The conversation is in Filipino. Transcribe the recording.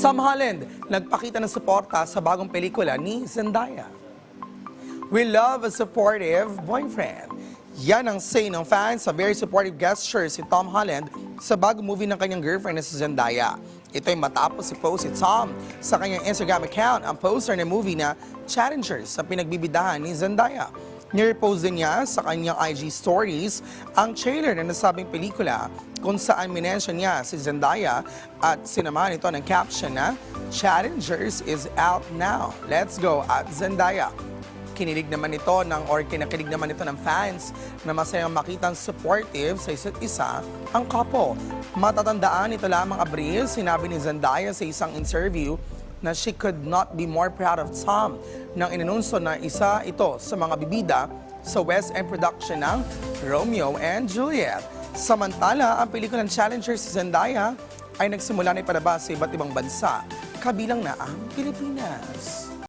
Sam Holland, nagpakita ng suporta sa bagong pelikula ni Zendaya. We love a supportive boyfriend. Yan ang say ng fans sa very supportive gesture si Tom Holland sa bagong movie ng kanyang girlfriend na si Zendaya. Ito'y matapos si post si Tom sa kanyang Instagram account ang poster ng movie na Challengers sa pinagbibidahan ni Zendaya. Nirepost din niya sa kanyang IG stories ang trailer na nasabing pelikula kung saan minention niya si Zendaya at sinamahan ito ng caption na Challengers is out now. Let's go at Zendaya. Kinilig naman ito ng or kinakilig naman ito ng fans na masayang makitang supportive sa isa't isa ang couple. Matatandaan ito lamang Abril, sinabi ni Zendaya sa isang interview na she could not be more proud of Tom nang inanunso na isa ito sa mga bibida sa West End production ng Romeo and Juliet. Samantala, ang pelikulang Challenger si Zendaya ay nagsimula na ipalabas sa iba't ibang bansa, kabilang na ang Pilipinas.